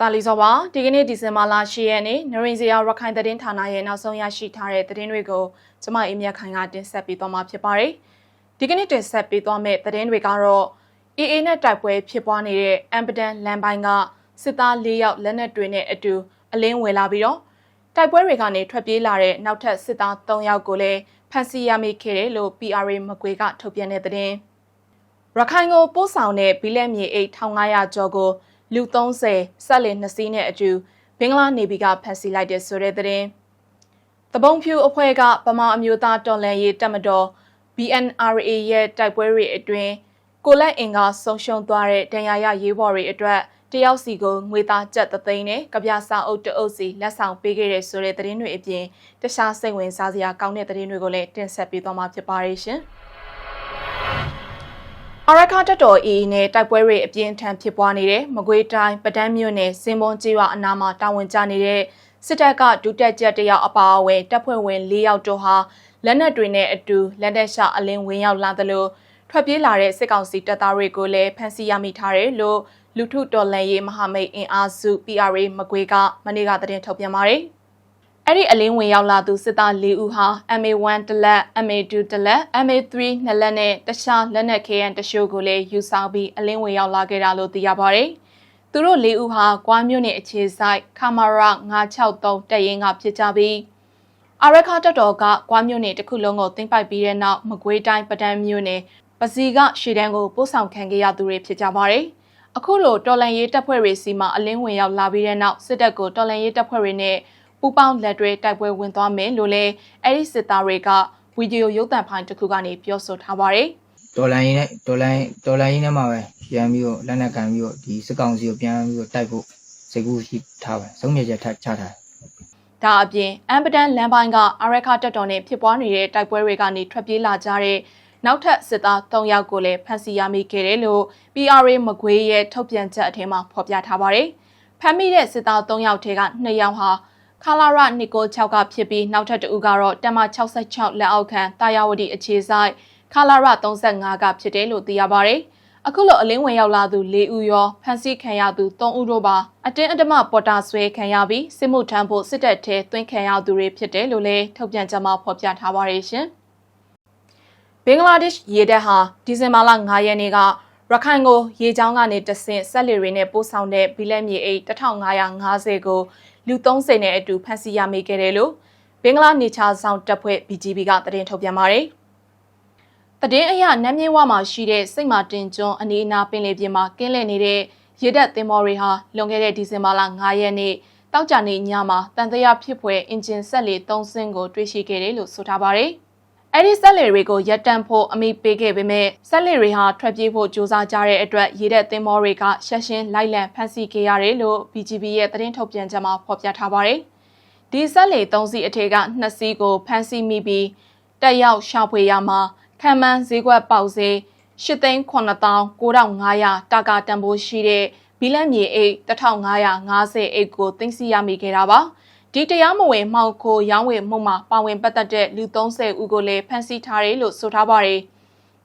တာလီစောပါဒီကနေ့ဒီဇင်ဘာလ10ရက်နေ့နရင်စရာရခိုင်သတင်းဌာနရဲ့နောက်ဆုံးရရှိထားတဲ့သတင်းတွေကိုကျမအေးမြတ်ခိုင်ကတင်ဆက်ပေးသွားမှာဖြစ်ပါတယ်ဒီကနေ့တင်ဆက်ပေးသွားမယ့်သတင်းတွေကတော့ AA နဲ့တိုက်ပွဲဖြစ်ပွားနေတဲ့အမ်ပဒန်လန်ပိုင်းကစစ်သား၄ယောက်လက်နက်တွေနဲ့အတူအလင်းဝင်လာပြီးတော့တိုက်ပွဲတွေကနေထွက်ပြေးလာတဲ့နောက်ထပ်စစ်သား၃ယောက်ကိုလည်းဖမ်းဆီးရမိခဲ့တယ်လို့ PRA မကွေကထုတ်ပြန်တဲ့သတင်းရခိုင်ကိုပို့ဆောင်တဲ့ဘီလက်မြေအိတ်1500ကျော်ကို လူ30ဆက်လင်2စီးနဲ့အတူဘင်္ဂလားနေဗီကဖမ်းဆီးလိုက်တဲ့ဆိုတဲ့သတင်း။တပုံဖြူအဖွဲ့ကဗမာအမျိုးသားတော်လှန်ရေးတပ်မတော် BNRA ရဲ့တိုက်ပွဲတွေအတွင်းကိုလက်အင်ကဆုံးရှုံးသွားတဲ့ဒဏ်ရာရရေးဘော်တွေအတွက်တယောက်စီကိုငွေသားကျပ်သသိန်းနဲ့ကြပြစာအုပ်တအုပ်စီလက်ဆောင်ပေးခဲ့တဲ့ဆိုတဲ့သတင်းတွေအပြင်တခြားစိတ်ဝင်စားစရာကောင်းတဲ့သတင်းတွေကိုလည်းတင်ဆက်ပေးသွားမှာဖြစ်ပါတယ်ရှင်။ အရခါတက်တော်အေးနဲ့တိုက်ပွဲတွေအပြင်းထန်ဖြစ်ပွားနေတဲ့မကွေးတိုင်းပဒန်းမြို့နယ်စင်ပွန်ကျေးရွာအနားမှာတာဝန်ကျနေတဲ့စစ်တပ်ကဒုတက်ကြက်တယောက်အပါအဝင်တပ်ဖွဲ့ဝင်၄ယောက်တို့ဟာလက်နက်တွေနဲ့အတူလက်နက်ရှအလင်းဝင်ရောက်လာသလိုထွက်ပြေးလာတဲ့စစ်ကောင်စီတပ်သားတွေကိုလည်းဖမ်းဆီးရမိထားတယ်လို့လူထုတော်လှန်ရေးမဟာမိတ်အင်အားစု PRA မကွေးကမနေ့ကသတင်းထုတ်ပြန်ပါတယ်။ အဲ့ဒီအလင်းဝင်ရောက်လာသူစစ်သား၄ဦးဟာ MA1 တလက် MA2 တလက် MA3 နှစ်လက်နဲ့တခြားလက်နက်ခဲယံတရှို့ကိုလည်းယူဆောင်ပြီးအလင်းဝင်ရောက်လာခဲ့တာလို့သိရပါတယ်။သူတို့၄ဦးဟာကွာမြို့နယ်အခြေဆိုင်ခမာရာ963တပ်ရင်းကဖြစ်ကြပြီးအာရခတက်တော်ကကွာမြို့နယ်တစ်ခုလုံးကိုသိမ်းပိုက်ပြီးတဲ့နောက်မကွေးတိုင်းပဒံမြို့နယ်ပစီကရှေတန်းကိုပို့ဆောင်ခံခဲ့ရသူတွေဖြစ်ကြပါတယ်။အခုလိုတော်လန်ရေးတပ်ဖွဲ့တွေစီမှာအလင်းဝင်ရောက်လာပြီးတဲ့နောက်စစ်တပ်ကိုတော်လန်ရေးတပ်ဖွဲ့တွေနဲ့ ပူပေါင်းလက်တွဲတိုက်ပွဲဝင်သွားမယ်လို့လည်းအဲ့ဒီစစ်သားတွေကဗီဒီယိုရုပ်သံဖိုင်တစ်ခုကနေပြောဆိုထားပါတယ်ဒေါ်လာရင်းနဲ့ဒေါ်လာဒေါ်လာရင်းနဲ့မှပဲပြန်ပြီးတော့လက်နက်ကန်ပြီးတော့ဒီစစ်ကောင်စီကိုပြန်ပြီးတော့တိုက်ဖို့စိတ်ကူးရှိထားပါဆုံးဖြတ်ချက်ထချထားတယ်။ဒါအပြင်အမ်ပဒန်လမ်းပိုင်းကအရက်ခတက်တော်နဲ့ဖြစ်ပွားနေတဲ့တိုက်ပွဲတွေကနေထွက်ပြေးလာကြတဲ့နောက်ထပ်စစ်သား၃ယောက်ကိုလည်းဖမ်းဆီးရမိခဲ့တယ်လို့ PRA မကွေးရဲ့ထုတ်ပြန်ချက်အထက်မှာဖော်ပြထားပါတယ်။ဖမ်းမိတဲ့စစ်သား၃ယောက်ထဲက2ယောက်ဟာ ခလာရနီကို6ကဖြစ်ပြီးနောက်ထပ်တဦးကတော့တမ66လက်အောက်ခံတာယာဝတီအခြေဆိုင်ခလာရ35ကဖြစ်တယ်လို့သိရပါတယ်။အခုလိုအလင်းဝင်ရောက်လာသူ၄ဦးရောဖမ်းဆီးခံရသူ၃ဦးတို့ပါအတင်းအဓမ္မပေါ်တာဆွဲခံရပြီးစစ်မှုထမ်းဖို့စစ်တပ်ထဲသွင်းခံရသူတွေဖြစ်တယ်လို့လည်းထုတ်ပြန်ချက်မှာဖော်ပြထားပါတယ်ရှင်။ဘင်္ဂလားဒေ့ရှ်ရေတပ်ဟာဒီဇင်ဘာလ9ရက်နေ့ကရခိုင်ကိုရေချောင်းကနေတဆင့်ဆက်လီတွေနဲ့ပို့ဆောင်တဲ့ဘီလက်မြေအိတ်1550ကို လူ30နဲ့အတူဖမ်းဆီးရမိခဲ့တယ်လို့ဘင်္ဂလားနေချာဆောင်တပ်ဖွဲ့ BGB ကသတင်းထုတ်ပြန်ပါတယ်။သတင်းအရနမ်းမြင့်ဝမှာရှိတဲ့စိတ်မာတင်ကျွန်းအနီးအနားပင်လယ်ပြင်မှာကင်းလှည့်နေတဲ့ရေတပ်သင်္ဘောတွေဟာလွန်ခဲ့တဲ့ဒီဇင်ဘာလ9ရက်နေ့တောက်ကြနေညမှာတန်တရားဖြစ်ဖွယ်အင်ဂျင်ဆက်လေ3ဆင်းကိုတွေ့ရှိခဲ့တယ်လို့ဆိုထားပါတယ်။ အဲ့ဒီဆက်လေတွေကိုရပ်တန့်ဖို့အမိပေးခဲ့ပေမဲ့ဆက်လေတွေဟာထွက်ပြေးဖို့ကြိုးစားကြတဲ့အတွက်ရေတပ်သင်္ဘောတွေကရှက်ရှင်းလိုက်လံဖမ်းဆီးခဲ့ရတယ်လို့ BGB ရဲ့သတင်းထုတ်ပြန်ချက်မှာဖော်ပြထားပါတယ်။ဒီဆက်လေ3စီးအထက်က2စီးကိုဖမ်းဆီးမိပြီးတက်ရောက်ရှာဖွေရမှာခံမှန်းဈေးကွက်ပေါက်ဈေး8,9500တာကာတန်ဖိုးရှိတဲ့ဘီလန်မြေအိတ်1550အိတ်ကိုသိမ်းဆည်းရမိခဲ့တာပါ ဒီတရားမဝင်မှောက်ခိုရောင်းဝယ်မှုမှာပါဝင်ပတ်သက်တဲ့လူ30ဦးကိုလည်းဖမ်းဆီးထားတယ်လို့ဆိုထားပါတယ်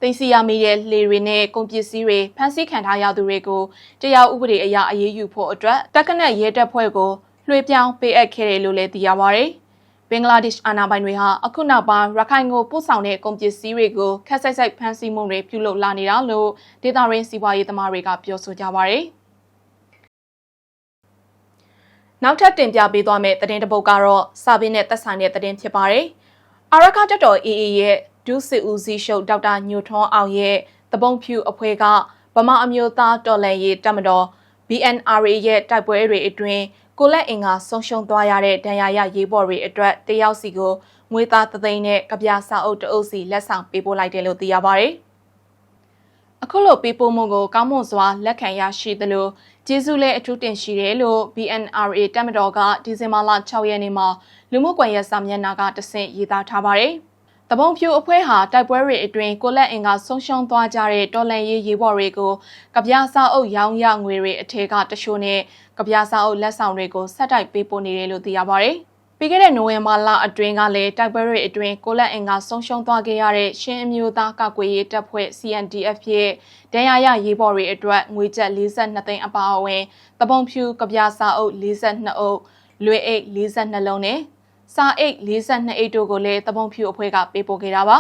သိမ်းဆည်းရမိတဲ့လေတွေနဲ့ကုန်ပစ္စည်းတွေဖမ်းဆီးခံထားရသူတွေကိုတရားဥပဒေအရအရေးယူဖို့အတွက်တက်ကနက်ရဲတပ်ဖွဲ့ကိုလွှဲပြောင်းပေးအပ်ခဲ့တယ်လို့လည်းသိရပါတယ်ဘင်္ဂလားဒေ့ရှ်အာဏာပိုင်တွေဟာအခုနောက်ပိုင်းရခိုင်ကိုပို့ဆောင်တဲ့ကုန်ပစ္စည်းတွေကိုခက်ဆိုင်ဆိုင်ဖမ်းဆီးမှုတွေပြုလုပ်လာနေတာလို့ဒေသရင်းစီးပွားရေးသမားတွေကပြောဆိုကြပါတယ်။ နောက်ထပ်တင်ပြပေးသွားမယ့်သတင်းတစ်ပုဒ်ကတော့စာပင်းနဲ့သက်ဆိုင်တဲ့သတင်းဖြစ်ပါတယ်။အာရခတက်တော် AA ရဲ့ဒုစစ်ဦးစီးရှုပ်ဒေါက်တာညိုထွန်းအောင်ရဲ့တပုံဖြူအဖွဲ့ကဗမာအမျိုးသားတော်လှန်ရေးတပ်မတော် BNRA ရဲ့တိုက်ပွဲတွေအတွင်းကိုလက်အင်ကဆုံးရှုံးသွားရတဲ့ဒဏ်ရာရရေးဘော်တွေအတွက်တယောက်စီကိုငွေသားသသိန်းနဲ့ကြပြစာအုပ်တအုပ်စီလက်ဆောင်ပေးပို့လိုက်တယ်လို့သိရပါတယ်။ အခုလိုပေးပို့မှုကိုကောင်းမွန်စွာလက်ခံရရှိသလိုကျေးဇူးလည်းအထူးတင်ရှိတယ်လို့ BNRA တပ်မတော်ကဒီဇင်ဘာလ6ရက်နေ့မှာလူမှုကွန်ရက်စာမျက်နှာကတဆင့်ရေးသားထားပါတယ်။တပုံဖြူအဖွဲ့ဟာတိုက်ပွဲတွေအတွင်းကိုလက်အင်ကဆုံးရှုံးသွားကြတဲ့တော်လန်ရေးရေးဘော်တွေကိုကပြားစာအုပ်ရောင်းရငွေတွေအထက်ကတချို့နဲ့ကပြားစာအုပ်လက်ဆောင်တွေကိုဆက်တိုက်ပေးပို့နေတယ်လို့သိရပါတယ်။ ပြီးခဲ့တဲ့နိုဝင်ဘာလအတွင်းကလည်းတိုက်ပွဲတွေအတွင်းကိုလက်အင်ကဆုံးရှုံးသွားခဲ့ရတဲ့ရှင်းအမျိုးသားကာကွယ်ရေးတပ်ဖွဲ့ CNDF ရဲ့ဒဏ်ရာရရေးဘော်တွေအတွက်ငွေကျပ်42သိန်းအပါအဝင်တပုံဖြူကပြာစာအုပ်42အုပ်လွေအိတ်42လုံးနဲ့စာအိတ်42အိတ်တို့ကိုလည်းတပုံဖြူအဖွဲ့ကပေးပို့ခဲ့တာပါ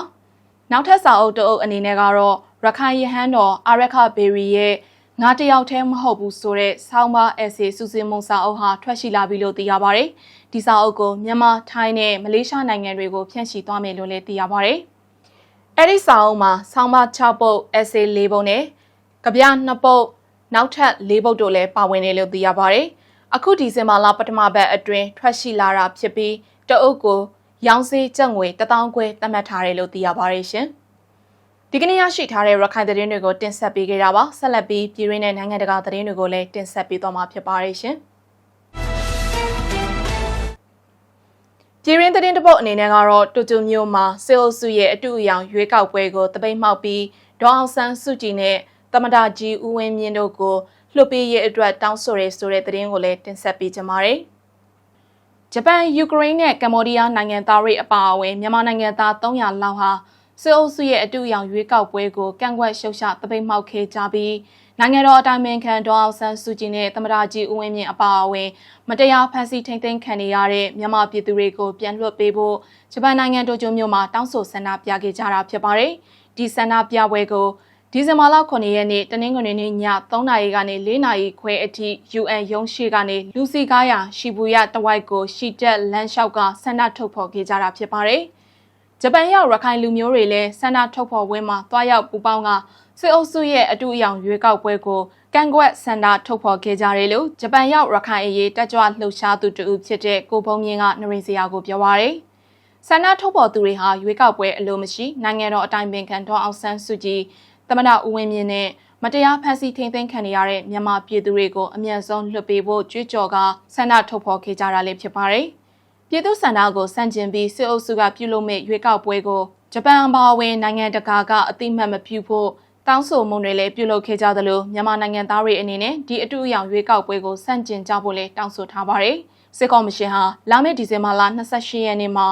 နောက်ထပ်စာအုပ်တအုပ်အနေနဲ့ကတော့ရခိုင်ရဟန်းတော်အာရခဘေရီရဲ့ ငါတယောက်တည်းမဟုတ်ဘူးဆိုတဲ့ဆောင်းပါအက်ဆေစူစင်မုံစာအုပ်ဟာထွက်ရှိလာပြီလို့သိရပါတယ်။ဒီစာအုပ်ကိုမြန်မာ၊ထိုင်းနဲ့မလေးရှားနိုင်ငံတွေကိုဖြန့်ချီသွားမယ်လို့လည်းသိရပါတယ်။အဲဒီစာအုပ်မှာဆောင်းပါ6ပုတ်အက်ဆေ4ပုတ်နဲ့ကြပြ2ပုတ်နောက်ထပ်4ပုတ်တို့လည်းပါဝင်တယ်လို့သိရပါတယ်။အခုဒီဇင်ဘာလပထမပတ်အတွင်းထွက်ရှိလာတာဖြစ်ပြီးတအုပ်ကိုရောင်းစေးကျပ်ငွေ1000ခွဲသတ်မှတ်ထားတယ်လို့သိရပါတယ်ရှင်။ ဒီကနေ့ရရှိထားတဲ့ရခိုင်သတင်းတွေကိုတင်ဆက်ပေးခဲ့တာပါဆက်လက်ပြီးပြည်ရင်းနဲ့နိုင်ငံတကာသတင်းတွေကိုလည်းတင်ဆက်ပေးသွားမှာဖြစ်ပါတယ်ရှင်ပြည်ရင်းသတင်းတပုတ်အနေနဲ့ကတော့တူတူမျိုးမှာစေအိုစုရဲ့အတူအယောင်ရွေးကောက်ပွဲကိုတပိတ်မှောက်ပြီးဒေါအောင်ဆန်းစုကြည်နဲ့တမဒါကြီးဦးဝင်းမြင့်တို့ကိုလှုပ်ပေးရေးအတွက်တောင်းဆိုရဲဆိုတဲ့သတင်းကိုလည်းတင်ဆက်ပေးကြပါမယ်ဂျပန်ယူကရိန်းနဲ့ကမ္ဘောဒီးယားနိုင်ငံသားတွေအပါအဝင်မြန်မာနိုင်ငံသား300လောက်ဟာ စစ်အုပ်စုရဲ့အတူအယောင်ရွေးကောက်ပွဲကိုကန့်ကွက်ရှုတ်ချတပိတ်မှောက်ခဲ့ကြပြီးနိုင်ငံတော်အတိုင်းအမြံဒေါအောင်ဆန်းစုကြည်နဲ့သမ္မတကြီးဦးဝင်းမြင့်အပါအဝင်မတရားဖန်ဆီးထိန်သိမ်းခံနေရတဲ့မြန်မာပြည်သူတွေကိုပြန်လွှတ်ပေးဖို့ဂျပန်နိုင်ငံတိုကျိုမြို့မှာတောင်းဆိုဆန္ဒပြခဲ့ကြတာဖြစ်ပါတယ်။ဒီဆန္ဒပြပွဲကိုဒီဇင်ဘာလ9ရက်နေ့တနင်္ဂနွေနေ့ည3နာရီကနေ4နာရီခွဲအထိ UN ရုံးရှိကနေလူစီကားရရှီဘူရတဝိုက်ကိုရှီတက်လမ်းလျှောက်ကဆန္ဒထုတ်ဖော်ခဲ့ကြတာဖြစ်ပါတယ်။ ဂျပန်ရောက်ရခိုင်လူမျိုးတွေလည်းဆန္ဒထုတ်ဖော်ပွဲမှာတွားရောက်ပူပေါင်းကစစ်အုပ်စုရဲ့အတူအယောင်ရွေးကောက်ပွဲကိုကန့်ကွက်ဆန္ဒထုတ်ဖော်ခဲ့ကြတယ်လို့ဂျပန်ရောက်ရခိုင်အရေးတက်ကြွလှုပ်ရှားသူတူဖြစ်တဲ့ကိုဘုံမြင့်ကနရင်စရာကိုပြောပါရယ်ဆန္ဒထုတ်ဖော်သူတွေဟာရွေးကောက်ပွဲအလိုမရှိနိုင်ငံတော်အတိုင်းပင်ခံတော်အောင်ဆန်းစုကြည်သမ္မတဦးဝင်းမြင့်နဲ့မတရားဖန်ဆီးထိန်သိမ်းခံရတဲ့မြန်မာပြည်သူတွေကိုအမြန်ဆုံးလွှတ်ပေးဖို့ကြွေးကြော်ကဆန္ဒထုတ်ဖော်ခဲ့ကြတာလည်းဖြစ်ပါတယ်။ ပြည်သူ့စံနာကိုစန့်ကျင်ပြီးစစ်အုပ်စုကပြုလုပ်မဲ့ရွေးကောက်ပွဲကိုဂျပန်အပါအဝင်နိုင်ငံတကာကအတိမတ်မပြုဖို့တောင်းဆိုမှုတွေလည်းပြုလုပ်ခဲ့ကြသလိုမြန်မာနိုင်ငံသားတွေအနေနဲ့ဒီအတူအယောင်ရွေးကောက်ပွဲကိုစန့်ကျင်ကြဖို့လည်းတောင်းဆိုထားပါတယ်။စစ်ကော်မရှင်ဟာလာမယ့်ဒီဇင်ဘာလ28ရက်နေ့မှာ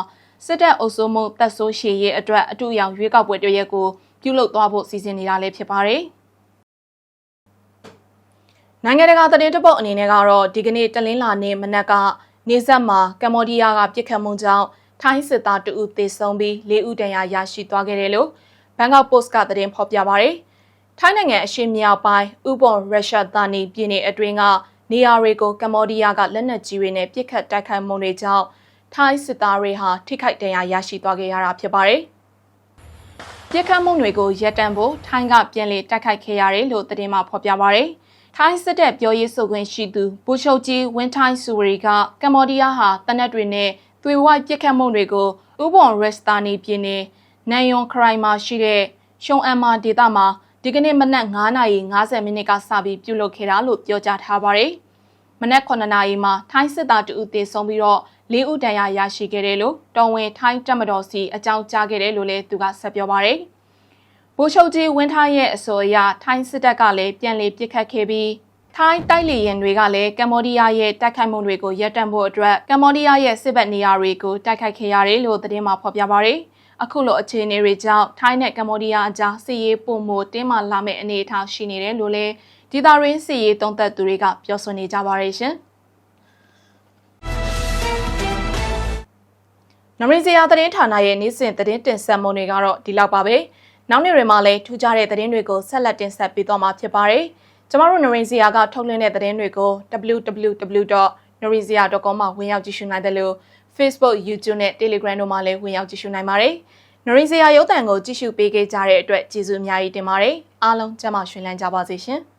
စစ်တပ်အုပ်စိုးမှုတပ်ဆိုးရှည်ရေးအတွက်အတူအယောင်ရွေးကောက်ပွဲတရက်ကိုပြုလုပ်သွားဖို့စီစဉ်နေတာလည်းဖြစ်ပါတယ်။နိုင်ငံတကာသတင်းတပုတ်အနေနဲ့ကတော့ဒီကနေ့တလင်းလာနေ့မနက်က နေဆက်မှာကမ္ဘောဒီးယားကပြစ်ခတ်မှုကြောင့်ထိုင်းစစ်သားတဦးသေဆုံးပြီး၄ဦးဒဏ်ရာရရှိသွားခဲ့တယ်လို့ဘန်ကောက်ပို့စ်ကသတင်းဖော်ပြပါရယ်ထိုင်းနိုင်ငံအရှေ့မြောက်ပိုင်းဥပွန်ရုရှားသားနေပြည်နယ်အတွင်းကနေရာတွေကိုကမ္ဘောဒီးယားကလက်နက်ကြီးတွေနဲ့ပစ်ခတ်တိုက်ခိုက်မှုတွေကြောင့်ထိုင်းစစ်သားတွေဟာထိခိုက်ဒဏ်ရာရရှိသွားခဲ့ရတာဖြစ်ပါတယ်ပြစ်ခတ်မှုတွေကိုရပ်တန့်ဖို့ထိုင်းကပြန်လည်တိုက်ခိုက်ခဲ့ရတယ်လို့သတင်းမှာဖော်ပြပါရယ် ထိုင်းစစ်တပ်ပြောရေးဆိုခွင့်ရှိသူဘူချုပ်ကြီးဝင်းထိုင်းဆူရီကကမ္ဘောဒီးယားဟာတနက်တွေနဲ့သွေဝိုက်ပြစ်ခတ်မှုတွေကိုဥပွန်ရက်စတာနီပြည်နယ်နန်ယွန်ခရိုင်မှာရှိတဲ့ရှုံအမ်မာဒေသမှာဒီကနေ့မနက်9:50မိနစ်ကစပြီးပြုလုပ်ခဲ့တာလို့ပြောကြားထားပါတယ်။မနက်9နာရီမှာထိုင်းစစ်သားတဦးသေဆုံးပြီးတော့၄ဦးဒဏ်ရာရရှိခဲ့တယ်လို့တော်ဝင်ထိုင်းတပ်မတော်စီအကြောင်းကြားခဲ့တယ်လို့လည်းသူကဆက်ပြောပါတယ်။ ဗိုလ်ချုပ်ကြီးဝင်းထားရဲ့အဆိုအရထိုင်းစစ်တပ်ကလည်းပြန်လည်ပစ်ခတ်ခဲ့ပြီးထိုင်းတိုက်လေယာဉ်တွေကလည်းကမ္ဘောဒီးယားရဲ့တိုက်ခိုက်မှုတွေကိုရပ်တန့်ဖို့အတွက်ကမ္ဘောဒီးယားရဲ့စစ်ဘက်နေရာတွေကိုတိုက်ခိုက်ခဲ့ရတယ်လို့သတင်းမှာဖော်ပြပါရယ်အခုလိုအခြေအနေတွေကြောင့်ထိုင်းနဲ့ကမ္ဘောဒီးယားအကြားစစ်ရေးပုံမှုတင်းမာလာမယ့်အနေအထားရှိနေတယ်လို့လည်းဒေသရင်းစစ်ရေးသုံးသပ်သူတွေကပြောဆိုနေကြပါရယ်ရှင်နမရီဇီယာသတင်းဌာနရဲ့နေ့စဉ်သတင်းတင်ဆက်မှုတွေကတော့ဒီလောက်ပါပဲ။ နောက်နေ့တွေမှာလည်းထူးခြားတဲ့သတင်းတွေကိုဆက်လက်တင်ဆက်ပေးသွားမှာဖြစ်ပါတယ်။ကျမတို့ Norizia ကထုတ်လွှင့်တဲ့သတင်းတွေကို www.norizia.com မှာဝင်ရောက်ကြည့်ရှုနိုင်တယ်လို့ Facebook, YouTube နဲ့ Telegram တို့မှာလည်းဝင်ရောက်ကြည့်ရှုနိုင်ပါတယ်။ Norizia ရုပ်သံကိုကြည့်ရှုပေးခဲ့ကြတဲ့အတွက်ကျေးဇူးအများကြီးတင်ပါတယ်။အားလုံးကျမရှင်လန်းကြပါစေရှင်။